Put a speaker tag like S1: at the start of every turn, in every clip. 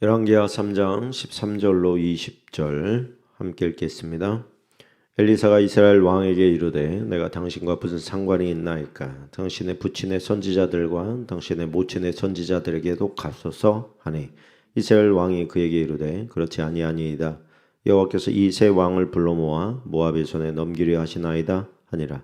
S1: 열왕기하 3장 13절로 20절 함께 읽겠습니다. 엘리사가 이스라엘 왕에게 이르되 내가 당신과 무슨 상관이 있나이까? 당신의 부친의 선지자들과 당신의 모친의 선지자들에게도 가소서 하니 이스라엘 왕이 그에게 이르되 그렇지 아니하니이다. 여호와께서 이 세 왕을 불러 모아 모압의 손에 넘기려 하시나이다 하니라.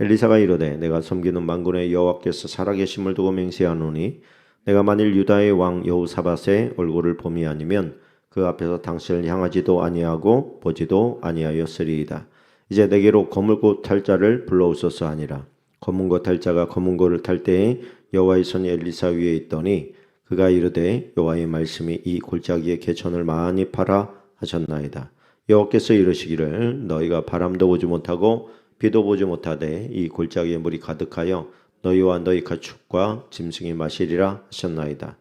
S1: 엘리사가 이르되 내가 섬기는 만군의 여호와께서 살아계심을 두고 맹세하노니 내가 만일 유다의 왕 여호사밧의 얼굴을 봄이 아니면 그 앞에서 당신을 향하지도 아니하고 보지도 아니하였으리이다. 이제 내게로 검은고 탈 자를 불러오소서 하니라. 검은고 탈 자가 검은고를 탈 때에 여호와의 손이 엘리사 위에 있더니 그가 이르되 여호와의 말씀이 이 골짜기에 개천을 많이 팔아 하셨나이다. 여호와께서 이르시기를 너희가 바람도 보지 못하고 비도 보지 못하되 이 골짜기에 물이 가득하여 너희와 너희 가축과 짐승이 마시리라 하셨나이다.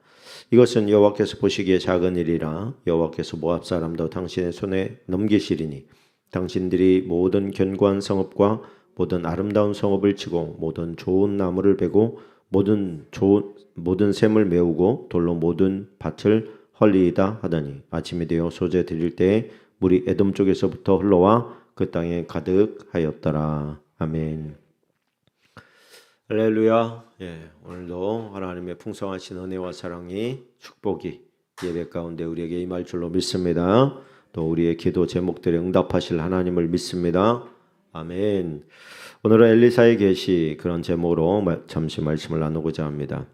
S1: 이것은 여호와께서 보시기에 작은 일이라 여호와께서 모압 사람도 당신의 손에 넘기시리니 당신들이 모든 견고한 성읍과 모든 아름다운 성읍을 치고 모든 좋은 나무를 베고 모든 좋은 모든 샘을 메우고 돌로 모든 밭을 헐리이다 하더니 아침이 되어 소재 드릴 때에 물이 에돔 쪽에서부터 흘러와 그 땅에 가득하였더라 아멘. 할렐루야. 예, 오늘도 하나님의 풍성하신 은혜와 사랑이 축복이 예배 가운데 우리에게 임할 줄로 믿습니다. 또 우리의 기도 제목들에 응답하실 하나님을 믿습니다. 아멘. 오늘은 엘리사의 계시 그런 제목으로 잠시 말씀을 나누고자 합니다.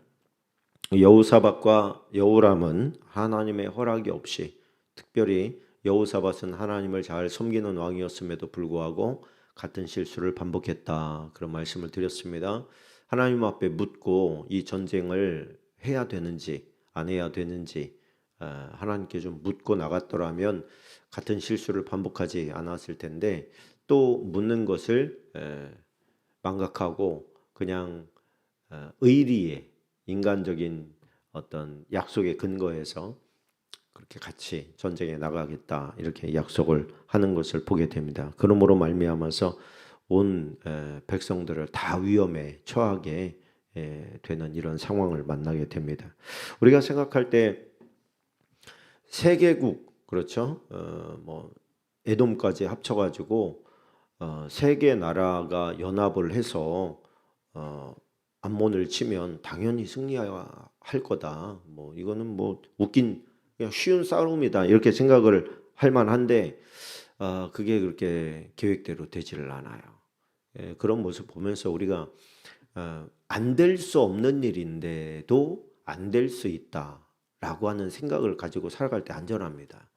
S1: 여우사밧과 여우람은 하나님의 허락이 없이 특별히 여우사밧은 하나님을 잘 섬기는 왕이었음에도 불구하고 같은 실수를 반복했다. 그런 말씀을 드렸습니다. 하나님 앞에 묻고 이 전쟁을 해야 되는지 안 해야 되는지 어, 하나님께 좀 묻고 나갔더라면 같은 실수를 반복하지 않았을 텐데 또 묻는 것을 망각하고 그냥 어, 의리에 인간적인 어떤 약속에 근거해서 그렇게 같이 전쟁에 나가겠다 이렇게 약속을 하는 것을 보게 됩니다. 그러므로 말미암아서 온 백성들을 다 위험에 처하게 되는 이런 상황을 만나게 됩니다. 우리가 생각할 때 세계국 그렇죠? 어, 뭐 에돔까지 합쳐가지고 어, 세계 나라가 연합을 해서 어, 암몬을 치면 당연히 승리할 거다. 뭐 이거는 뭐 웃긴 그냥 쉬운 싸움이다 이렇게 생각을 할 만한데 어, 그게 그렇게 계획대로 되지를 않아요. 예, 그런 모습 보면서 우리가 어, 안될 수 없는 일인데도 안 될 수 있다라고 하는 생각을 가지고 살아갈 때 안전합니다.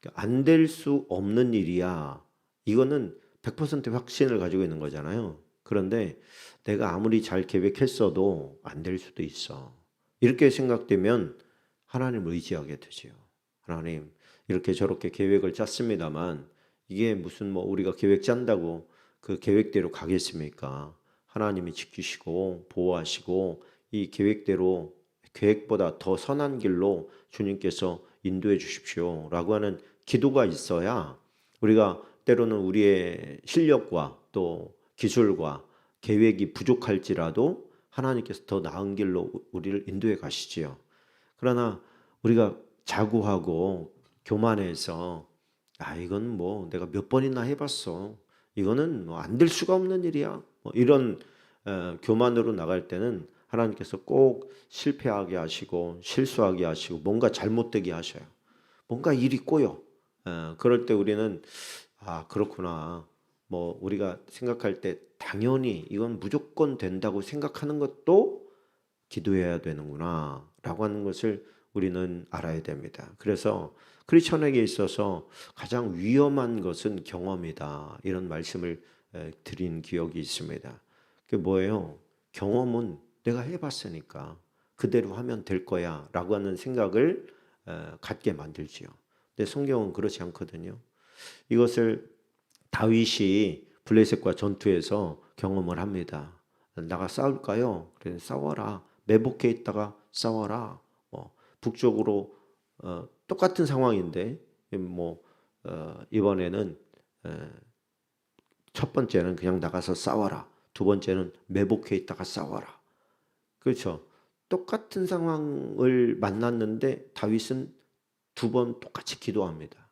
S1: 그러니까 안될 수 없는 일이야. 이거는 100% 확신을 가지고 있는 거잖아요. 그런데 내가 아무리 잘 계획했어도 안 될 수도 있어. 이렇게 생각되면 하나님을 의지하게 되지요. 하나님 이렇게 저렇게 계획을 짰습니다만 이게 무슨 뭐 우리가 계획 짠다고 그 계획대로 가겠습니까? 하나님이 지키시고 보호하시고 이 계획대로 계획보다 더 선한 길로 주님께서 인도해 주십시오 라고 하는 기도가 있어야 우리가 때로는 우리의 실력과 또 기술과 계획이 부족할지라도 하나님께서 더 나은 길로 우리를 인도해 가시지요. 그러나 우리가 자구하고 교만해서 아 이건 뭐 내가 몇 번이나 해봤어. 이거는 뭐 안 될 수가 없는 일이야. 뭐 이런 어, 교만으로 나갈 때는 하나님께서 꼭 실패하게 하시고 실수하게 하시고 뭔가 잘못되게 하셔요. 뭔가 일이 꼬여. 어, 그럴 때 우리는 아 그렇구나. 뭐 우리가 생각할 때 당연히 이건 무조건 된다고 생각하는 것도 기도해야 되는구나라고 하는 것을 우리는 알아야 됩니다. 그래서 크리스천에게 있어서 가장 위험한 것은 경험이다. 이런 말씀을 드린 기억이 있습니다. 그게 뭐예요? 경험은 내가 해봤으니까 그대로 하면 될 거야 라고 하는 생각을 갖게 만들지요. 근데 성경은 그렇지 않거든요. 이것을 다윗이 블레셋과 전투에서 경험을 합니다. 나가 싸울까요? 그래 싸워라. 매복해 있다가 싸워라. 뭐 북쪽으로 어, 똑같은 상황인데 뭐 어, 이번에는 에, 첫 번째는 그냥 나가서 싸워라. 두 번째는 매복해 있다가 싸워라. 그렇죠. 똑같은 상황을 만났는데 다윗은 두 번 똑같이 기도합니다.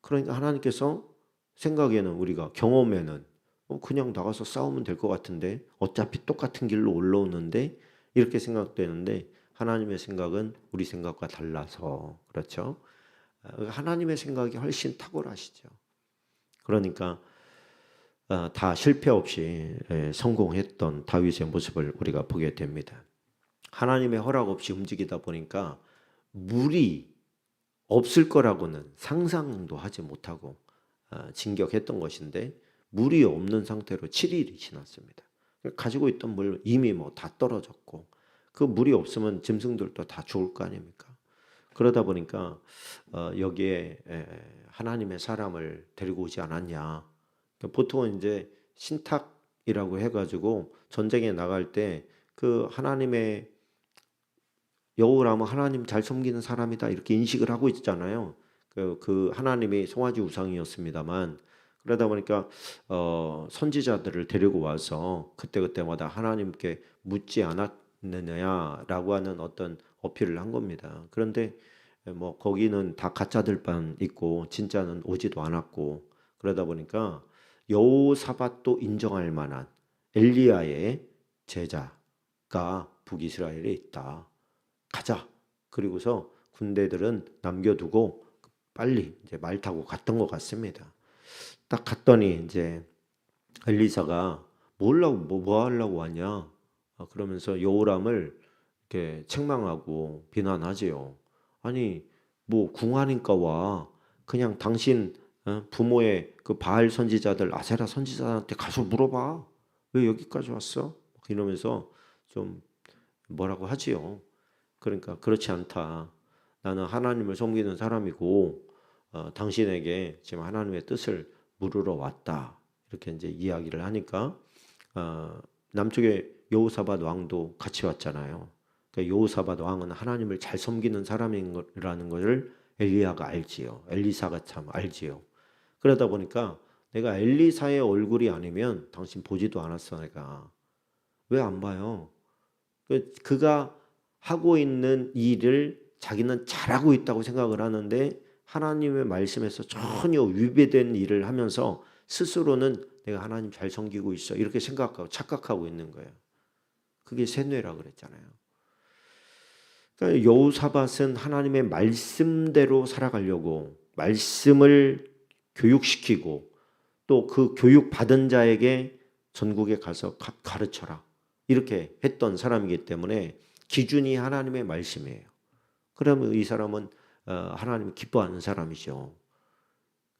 S1: 그러니까 하나님께서 생각에는 우리가 경험에는 어, 그냥 나가서 싸우면 될 것 같은데 어차피 똑같은 길로 올라오는데 이렇게 생각되는데 하나님의 생각은 우리 생각과 달라서 그렇죠. 어, 하나님의 생각이 훨씬 탁월하시죠. 그러니까 어, 다 실패 없이 예, 성공했던 다윗의 모습을 우리가 보게 됩니다. 하나님의 허락 없이 움직이다 보니까 물이 없을 거라고는 상상도 하지 못하고 어, 진격했던 것인데 물이 없는 상태로 7일이 지났습니다. 가지고 있던 물 이미 뭐 다 떨어졌고 그 물이 없으면 짐승들도 다 죽을 거 아닙니까? 그러다 보니까 어, 여기에 에, 하나님의 사람을 데리고 오지 않았냐. 그러니까 보통은 이제 신탁이라고 해가지고 전쟁에 나갈 때 그 하나님의 여호라면 하나님 잘 섬기는 사람이다 이렇게 인식을 하고 있잖아요. 그, 그 하나님이 송아지 우상이었습니다만 그러다 보니까 어, 선지자들을 데리고 와서 그때 그때마다 하나님께 묻지 않았 느냐라고 하는 어떤 어필을 한 겁니다. 그런데 뭐 거기는 다 가짜들만 있고 진짜는 오지도 않았고 그러다 보니까 여호사밧도 인정할 만한 엘리야의 제자가 북이스라엘에 있다. 가자. 그리고서 군대들은 남겨두고 빨리 이제 말 타고 갔던 것 같습니다. 딱 갔더니 이제 엘리사가 뭐라고 뭐, 뭐 하려고 왔냐? 어, 그러면서 여호람을 이렇게 책망하고 비난하지요. 아니 뭐 궁하니까 와 그냥 당신 어, 부모의 그 바알 선지자들 아세라 선지자한테 가서 물어봐 왜 여기까지 왔어? 이러면서 좀 뭐라고 하지요. 그러니까 그렇지 않다. 나는 하나님을 섬기는 사람이고 어, 당신에게 지금 하나님의 뜻을 물으러 왔다. 이렇게 이제 이야기를 하니까 어, 남쪽에 여호사밧 왕도 같이 왔잖아요. 그러니까 여호사밧 왕은 하나님을 잘 섬기는 사람이라는 것을 엘리야가 알지요. 엘리사가 참 알지요. 그러다 보니까 내가 엘리사의 얼굴이 아니면 당신 보지도 않았어 내가 왜 안 봐요? 그, 그가 하고 있는 일을 자기는 잘하고 있다고 생각을 하는데 하나님의 말씀에서 전혀 위배된 일을 하면서 스스로는 내가 하나님 잘 섬기고 있어 이렇게 생각하고 착각하고 있는 거예요. 그게 세뇌라 그랬잖아요. 그러니까 여우사밧은 하나님의 말씀대로 살아가려고 말씀을 교육시키고 또 그 교육 받은 자에게 전국에 가서 가르쳐라 이렇게 했던 사람이기 때문에 기준이 하나님의 말씀이에요. 그러면 이 사람은 어, 하나님 기뻐하는 사람이죠.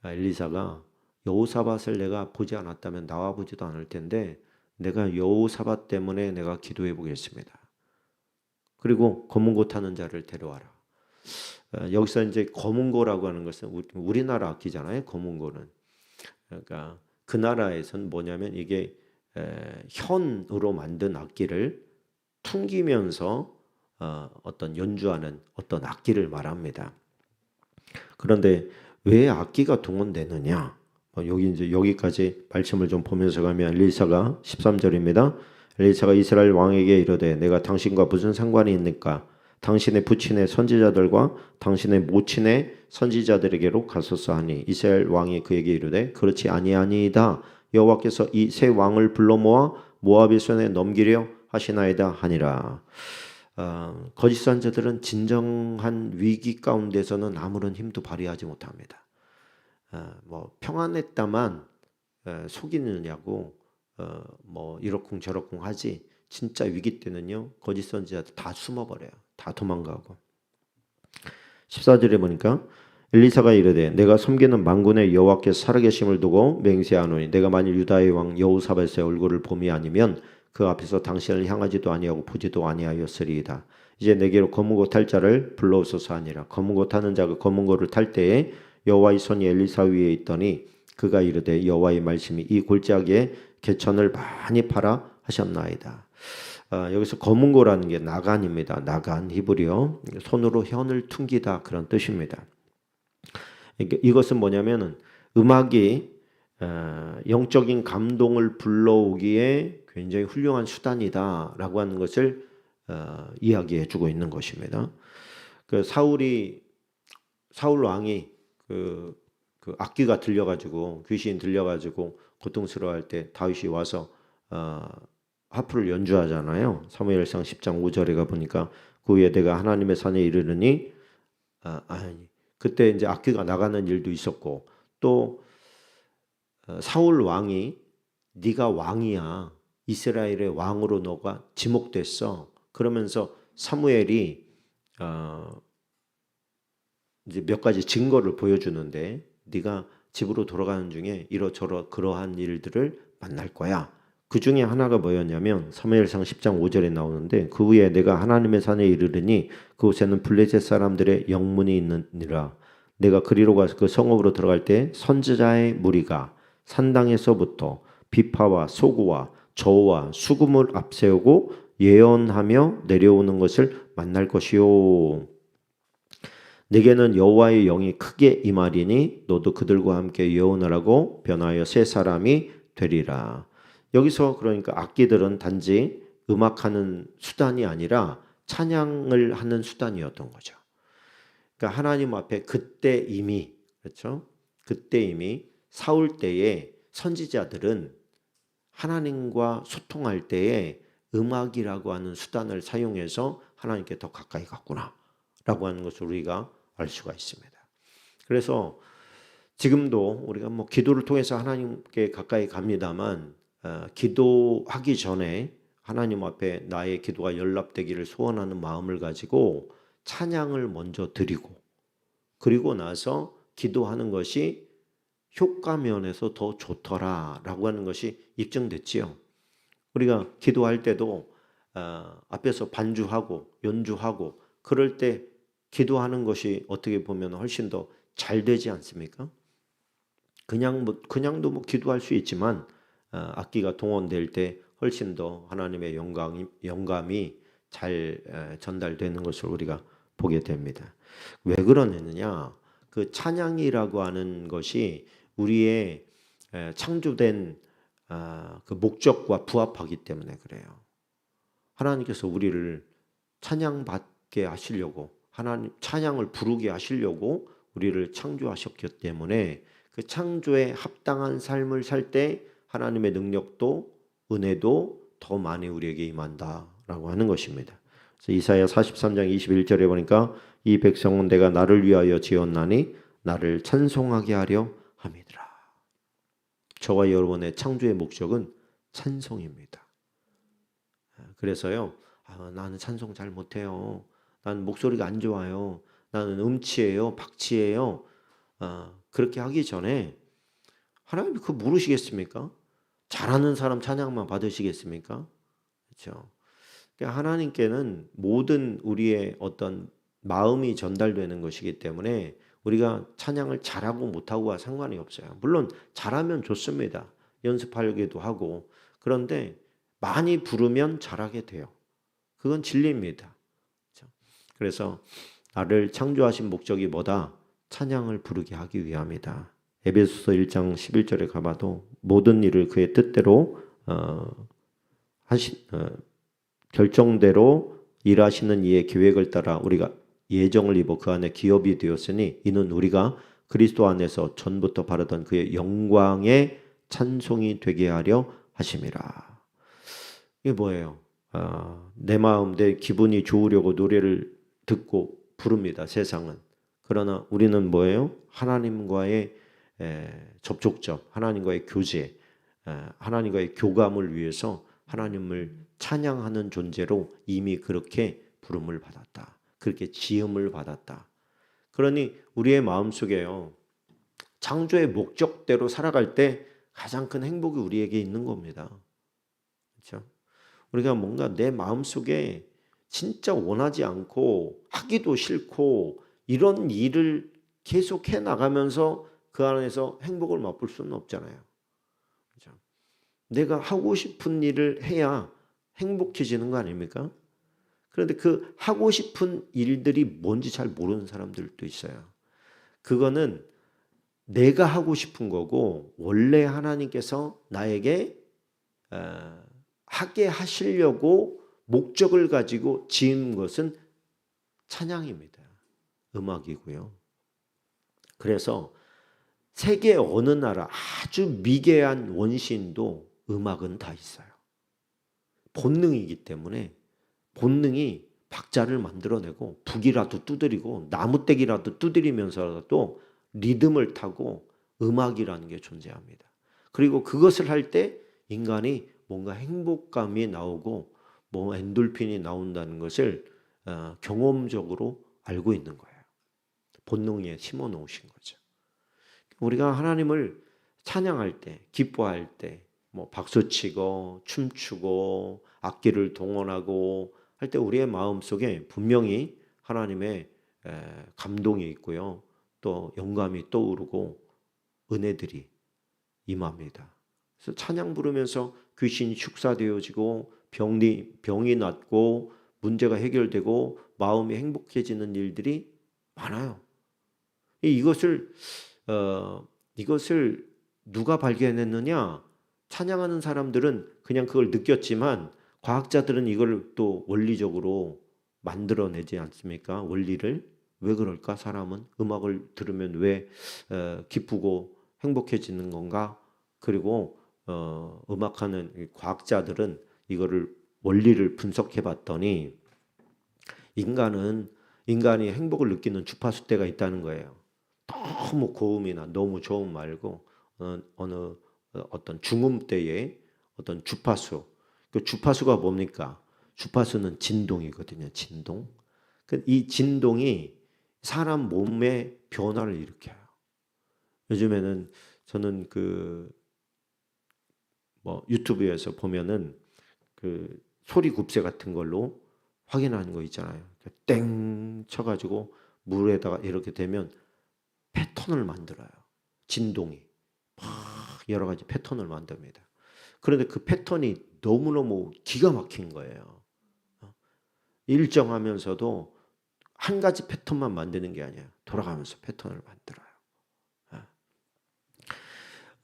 S1: 아, 엘리사가 여호사밧을 내가 보지 않았다면 나와 보지도 않을 텐데 내가 여호사밧 때문에 내가 기도해 보겠습니다. 그리고 검은 고 타는 자를 데려와라. 어, 여기서 이제 검은 고라고 하는 것은 우리나라 악기잖아요. 검은 고는 그러니까 그 나라에선 뭐냐면 이게 현으로 만든 악기를 퉁기면서 어, 어떤 연주하는 어떤 악기를 말합니다. 그런데 왜 악기가 동원되느냐? 어, 여기 이제 여기까지 말씀을 좀 보면서 가면 엘리사가 13절입니다. 엘리사가 이스라엘 왕에게 이르되 내가 당신과 무슨 상관이 있는가? 당신의 부친의 선지자들과 당신의 모친의 선지자들에게로 가소서 하니 이스라엘 왕이 그에게 이르되 그렇지 아니하니이다 여호와께서 이 세 왕을 불러 모아 모압의 손에 넘기려 하시나이다 하니라. 어, 거짓 선자들은 진정한 위기 가운데서는 아무런 힘도 발휘하지 못합니다. 어, 뭐 평안했다만 어, 속이느냐고 어, 뭐 이러쿵 저러쿵 하지 진짜 위기 때는요 거짓 선지자들 다 숨어버려요. 다 도망가고 14절에 보니까 엘리사가 이르되 내가 섬기는 만군의 여호와께서 살아계심을 두고 맹세하노니 내가 만일 유다의 왕 여호사밧의 얼굴을 봄이 아니면 그 앞에서 당신을 향하지도 아니하고 보지도 아니하였으리이다. 이제 내게로 검은 고 탈 자를 불러오소서 하니라. 검은 고 타는 자가 검은 고를 탈 때에 여호와의 손이 엘리사 위에 있더니 그가 이르되 여호와의 말씀이 이 골짜기에 개천을 많이 팔아 하셨나이다. 아, 여기서 검은고라는 게 나간입니다. 나간 히브리어 손으로 현을 퉁기다 그런 뜻입니다. 이것은 뭐냐면은 음악이 어, 영적인 감동을 불러오기에 굉장히 훌륭한 수단이다라고 하는 것을 어, 이야기해주고 있는 것입니다. 그 사울이 사울 왕이 그, 그 악기가 들려가지고 귀신 들려가지고 고통스러워할 때 다윗이 와서 어, 하프를 연주하잖아요. 사무엘상 10장 5절에 가 보니까 그 후에 내가 하나님의 산에 이르르니 아, 아니 그때 이제 악기가 나가는 일도 있었고 또 어, 사울 왕이 네가 왕이야 이스라엘의 왕으로 너가 지목됐어 그러면서 사무엘이 어, 이제 몇 가지 증거를 보여주는데 네가 집으로 돌아가는 중에 이러저러 그러한 일들을 만날 거야. 그 중에 하나가 뭐였냐면 사무엘상 10장 5절에 나오는데 그 후에 내가 하나님의 산에 이르르니 그곳에는 블레셋 사람들의 영문이 있느니라 내가 그리로 가서 그 성읍으로 들어갈 때 선지자의 무리가 산당에서부터 비파와 소구와 저와 수금을 앞세우고 예언하며 내려오는 것을 만날 것이요 내게는 여호와의 영이 크게 임하리니 너도 그들과 함께 예언하라고 변하여 새 사람이 되리라. 여기서 그러니까 악기들은 단지 음악하는 수단이 아니라 찬양을 하는 수단이었던 거죠. 그러니까 하나님 앞에 그때 이미 그렇죠? 그때 이미 사울 때에 선지자들은 하나님과 소통할 때에 음악이라고 하는 수단을 사용해서 하나님께 더 가까이 갔구나라고 하는 것을 우리가 알 수가 있습니다. 그래서 지금도 우리가 뭐 기도를 통해서 하나님께 가까이 갑니다만 어, 기도하기 전에 하나님 앞에 나의 기도가 연락되기를 소원하는 마음을 가지고 찬양을 먼저 드리고 그리고 나서 기도하는 것이 효과 면에서 더 좋더라라고 하는 것이 입증됐지요. 우리가 기도할 때도 어, 앞에서 반주하고 연주하고 그럴 때 기도하는 것이 어떻게 보면 훨씬 더 잘 되지 않습니까? 그냥 뭐 그냥도 뭐 기도할 수 있지만 어, 악기가 동원될 때 훨씬 더 하나님의 영광이 영감이 잘 에, 전달되는 것을 우리가 보게 됩니다. 왜 그러느냐? 그 찬양이라고 하는 것이 우리의 에, 창조된 아, 그 목적과 부합하기 때문에 그래요. 하나님께서 우리를 찬양받게 하시려고 하나님 찬양을 부르게 하시려고 우리를 창조하셨기 때문에 그 창조에 합당한 삶을 살 때 하나님의 능력도 은혜도 더 많이 우리에게 임한다라고 하는 것입니다. 이사야 43장 21절에 보니까 이 백성은 내가 나를 위하여 지었나니 나를 찬송하게 하려 함이더라. 저와 여러분의 창조의 목적은 찬송입니다. 그래서요, 아, 나는 찬송 잘 못해요. 나는 목소리가 안 좋아요. 나는 음치예요, 박치예요. 아, 그렇게 하기 전에 하나님이 그 물으시겠습니까? 잘하는 사람 찬양만 받으시겠습니까? 그렇죠. 그러니까 하나님께는 모든 우리의 어떤 마음이 전달되는 것이기 때문에 우리가 찬양을 잘하고 못하고와 상관이 없어요. 물론 잘하면 좋습니다. 연습하기도 하고 그런데 많이 부르면 잘하게 돼요. 그건 진리입니다. 그래서 나를 창조하신 목적이 뭐다? 찬양을 부르게 하기 위함이다. 에베소서 1장 11절에 가봐도 모든 일을 그의 뜻대로 어, 하시 어, 결정대로 일하시는 이의 계획을 따라 우리가 예정을 입어 그 안에 기업이 되었으니 이는 우리가 그리스도 안에서 전부터 바르던 그의 영광의 찬송이 되게 하려 하심이라. 이게 뭐예요? 아, 내 마음, 내 기분이 좋으려고 노래를 듣고 부릅니다. 세상은. 그러나 우리는 뭐예요? 하나님과의 에, 접촉점, 하나님과의 교제, 에, 하나님과의 교감을 위해서 하나님을 찬양하는 존재로 이미 그렇게 부름을 받았다. 그렇게 지음을 받았다. 그러니 우리의 마음속에요. 창조의 목적대로 살아갈 때 가장 큰 행복이 우리에게 있는 겁니다. 그렇죠? 우리가 뭔가 내 마음속에 진짜 원하지 않고 하기도 싫고 이런 일을 계속 해 나가면서 그 안에서 행복을 맛볼 수는 없잖아요. 그렇죠? 내가 하고 싶은 일을 해야 행복해지는 거 아닙니까? 그런데 그 하고 싶은 일들이 뭔지 잘 모르는 사람들도 있어요. 그거는 내가 하고 싶은 거고 원래 하나님께서 나에게 어, 하게 하시려고 목적을 가지고 지은 것은 찬양입니다. 음악이고요. 그래서 세계 어느 나라 아주 미개한 원시인도 음악은 다 있어요. 본능이기 때문에 본능이 박자를 만들어내고 북이라도 두드리고 나무떼기라도 두드리면서라도 리듬을 타고 음악이라는 게 존재합니다. 그리고 그것을 할 때 인간이 뭔가 행복감이 나오고 뭐 엔돌핀이 나온다는 것을 어, 경험적으로 알고 있는 거예요. 본능에 심어 놓으신 거죠. 우리가 하나님을 찬양할 때, 기뻐할 때, 뭐 박수 치고 춤추고 악기를 동원하고 할 때 우리의 마음 속에 분명히 하나님의 에, 감동이 있고요. 또 영감이 떠오르고 은혜들이 임합니다. 그래서 찬양 부르면서 귀신이 축사되어지고 병이 병이 낫고 문제가 해결되고 마음이 행복해지는 일들이 많아요. 이- 이것을 어, 이것을 누가 발견했느냐? 찬양하는 사람들은 그냥 그걸 느꼈지만 과학자들은 이걸 또 원리적으로 만들어내지 않습니까? 원리를 왜 그럴까? 사람은 음악을 들으면 왜 어, 기쁘고 행복해지는 건가? 그리고 어, 음악하는 이 과학자들은 이거를 원리를 분석해 봤더니 인간은 인간이 행복을 느끼는 주파수 대가 있다는 거예요. 너무 고음이나 너무 저음 말고 어, 어느 어떤 중음대의 어떤 주파수. 그 주파수가 뭡니까? 주파수는 진동이거든요. 진동. 그이 진동이 사람 몸의 변화를 일으켜요. 요즘에는 저는 그 뭐 유튜브에서 보면은 그 소리 굽새 같은 걸로 확인하는 거 있잖아요. 땡 쳐가지고 물에다가 이렇게 되면 패턴을 만들어요. 진동이 막 여러 가지 패턴을 만듭니다. 그런데 그 패턴이 너무너무 기가 막힌 거예요. 어? 일정하면서도 한 가지 패턴만 만드는 게 아니에요. 돌아가면서 패턴을 만들어요. 어,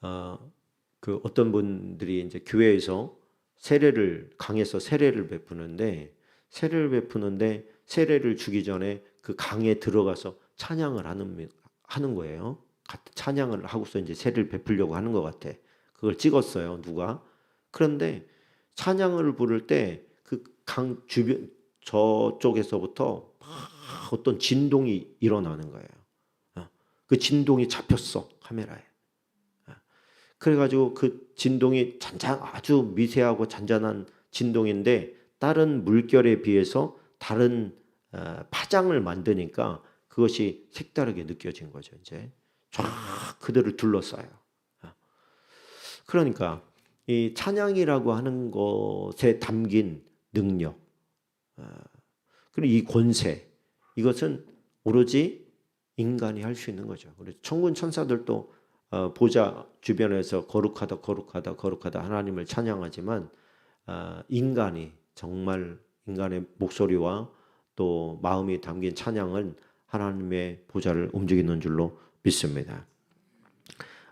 S1: 어, 그 어떤 분들이 이제 교회에서 세례를 강에서 세례를 베푸는데 세례를 베푸는데 세례를 주기 전에 그 강에 들어가서 찬양을 하는 하는 거예요. 찬양을 하고서 이제 세례를 베풀려고 하는 것 같아. 그걸 찍었어요. 누가? 그런데 찬양을 부를 때 그 강 주변 저쪽에서부터 막 어떤 진동이 일어나는 거예요. 어, 그 진동이 잡혔어 카메라에. 어, 그래가지고 그 진동이 잔잔 아주 미세하고 잔잔한 진동인데 다른 물결에 비해서 다른 어, 파장을 만드니까 그것이 색다르게 느껴진 거죠. 이제 쫙 그들을 둘러싸요. 그러니까 이 찬양이라고 하는 것에 담긴 능력, 그리고 이 권세, 이것은 오로지 인간이 할 수 있는 거죠. 그래서 천군 천사들도 어, 보좌 주변에서 거룩하다, 거룩하다, 거룩하다 하나님을 찬양하지만 어, 인간이 정말 인간의 목소리와 또 마음이 담긴 찬양은 하나님의 보좌를 움직이는 줄로 믿습니다.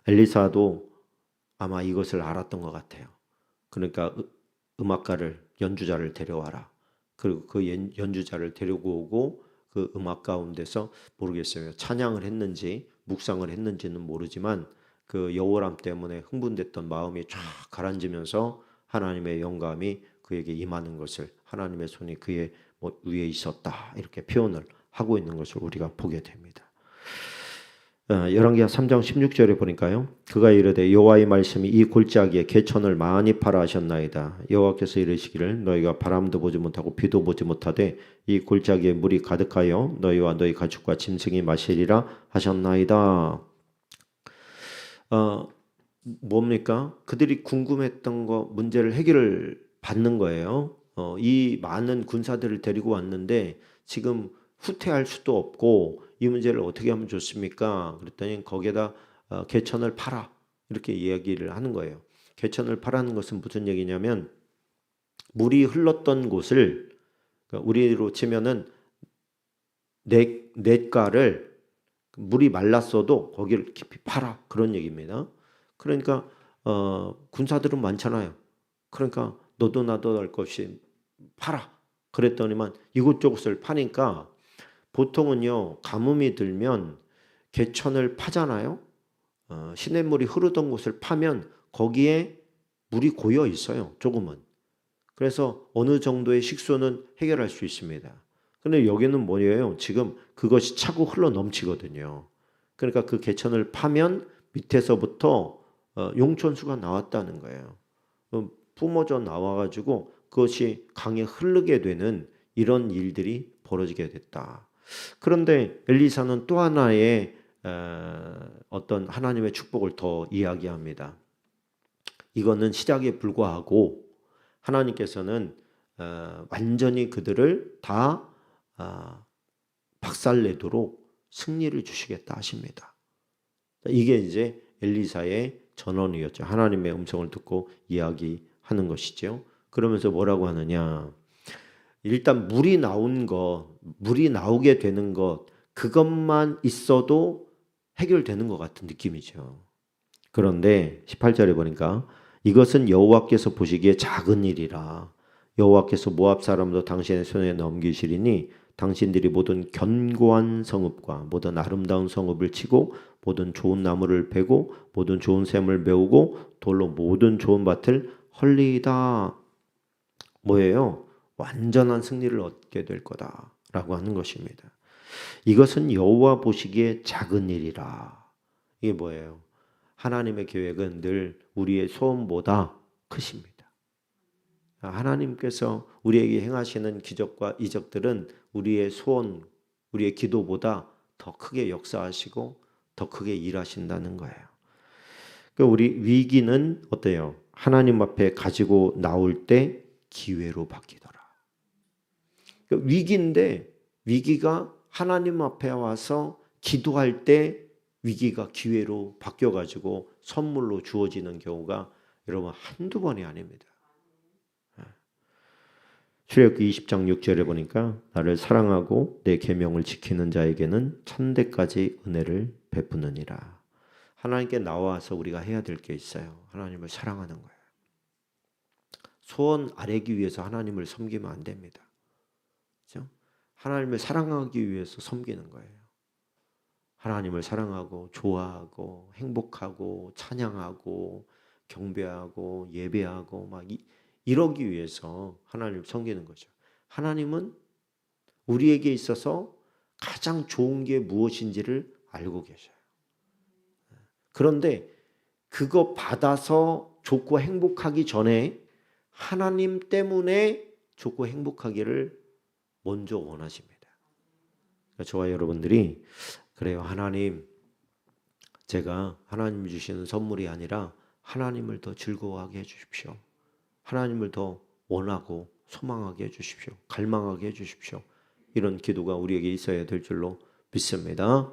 S1: 엘리사도 아마 이것을 알았던 것 같아요. 그러니까 음악가를 연주자를 데려와라. 그리고 그 연주자를 데리고 오고 그 음악 가운데서 모르겠어요. 찬양을 했는지 묵상을 했는지는 모르지만 그 여호람 때문에 흥분됐던 마음이 쫙 가라앉으면서 하나님의 영감이 그에게 임하는 것을 하나님의 손이 그의 뭐 위에 있었다 이렇게 표현을 하고 있는 것을 우리가 보게 됩니다. 어, 열왕기하 3장 16절에 보니까요. 그가 이르되 여호와의 말씀이 이 골짜기에 개천을 많이 팔아 하셨나이다. 여호와께서 이르시기를 너희가 바람도 보지 못하고 비도 보지 못하되 이 골짜기에 물이 가득하여 너희와 너희 가축과 짐승이 마시리라 하셨나이다. 어, 뭡니까? 그들이 궁금했던 거 문제를 해결을 받는 거예요. 어, 이 많은 군사들을 데리고 왔는데 지금 후퇴할 수도 없고 이 문제를 어떻게 하면 좋습니까? 그랬더니 거기에다 어, 개천을 팔아 이렇게 이야기를 하는 거예요. 개천을 파라는 것은 무슨 얘기냐면 물이 흘렀던 곳을 그러니까 우리로 치면은 냇 냇가를 물이 말랐어도 거기를 깊이 팔아 그런 얘기입니다. 그러니까 어, 군사들은 많잖아요. 그러니까 너도 나도 할 것이 팔아. 그랬더니만 이곳저곳을 파니까 보통은요 가뭄이 들면 개천을 파잖아요. 어, 시냇물이 흐르던 곳을 파면 거기에 물이 고여 있어요. 조금은. 그래서 어느 정도의 식수는 해결할 수 있습니다. 근데 여기는 뭐예요? 지금 그것이 차고 흘러 넘치거든요. 그러니까 그 개천을 파면 밑에서부터 어, 용천수가 나왔다는 거예요. 어, 뿜어져 나와가지고 그것이 강에 흐르게 되는 이런 일들이 벌어지게 됐다. 그런데 엘리사는 또 하나의 어, 어떤 하나님의 축복을 더 이야기합니다. 이거는 시작에 불과하고 하나님께서는 어, 완전히 그들을 다 아, 박살내도록 승리를 주시겠다 하십니다. 이게 이제 엘리사의 전언이었죠. 하나님의 음성을 듣고 이야기하는 것이죠. 그러면서 뭐라고 하느냐? 일단 물이 나온 것, 물이 나오게 되는 것, 그것만 있어도 해결되는 것 같은 느낌이죠. 그런데 18절에 보니까 이것은 여호와께서 보시기에 작은 일이라 여호와께서 모압 사람도 당신의 손에 넘기시리니 당신들이 모든 견고한 성읍과 모든 아름다운 성읍을 치고 모든 좋은 나무를 베고 모든 좋은 샘을 메우고 돌로 모든 좋은 밭을 헐리다 뭐예요? 완전한 승리를 얻게 될 거다라고 하는 것입니다. 이것은 여호와 보시기에 작은 일이라. 이게 뭐예요? 하나님의 계획은 늘 우리의 소원보다 크십니다. 하나님께서 우리에게 행하시는 기적과 이적들은 우리의 소원, 우리의 기도보다 더 크게 역사하시고 더 크게 일하신다는 거예요. 그 우리 위기는 어때요? 하나님 앞에 가지고 나올 때 기회로 바뀌더라. 그 위기인데 위기가 하나님 앞에 와서 기도할 때 위기가 기회로 바뀌어 가지고 선물로 주어지는 경우가 여러분 한두 번이 아닙니다. 출애굽기 20장 6절에 보니까 나를 사랑하고 내 계명을 지키는 자에게는 천대까지 은혜를 베푸느니라. 하나님께 나와서 우리가 해야 될 게 있어요. 하나님을 사랑하는 거예요. 소원 아래기 위해서 하나님을 섬기면 안 됩니다. 하나님을 사랑하기 위해서 섬기는 거예요. 하나님을 사랑하고 좋아하고 행복하고 찬양하고 경배하고 예배하고 막 이, 이러기 위해서 하나님을 섬기는 거죠. 하나님은 우리에게 있어서 가장 좋은 게 무엇인지를 알고 계셔요. 그런데 그거 받아서 좋고 행복하기 전에 하나님 때문에 좋고 행복하기를 먼저 원하십니다. 그러니까 저와 여러분들이 그래요. 하나님, 제가 하나님 주시는 선물이 아니라 하나님을 더 즐거워하게 해 주십시오. 하나님을 더 원하고 소망하게 해 주십시오. 갈망하게 해 주십시오. 이런 기도가 우리에게 있어야 될 줄로 믿습니다.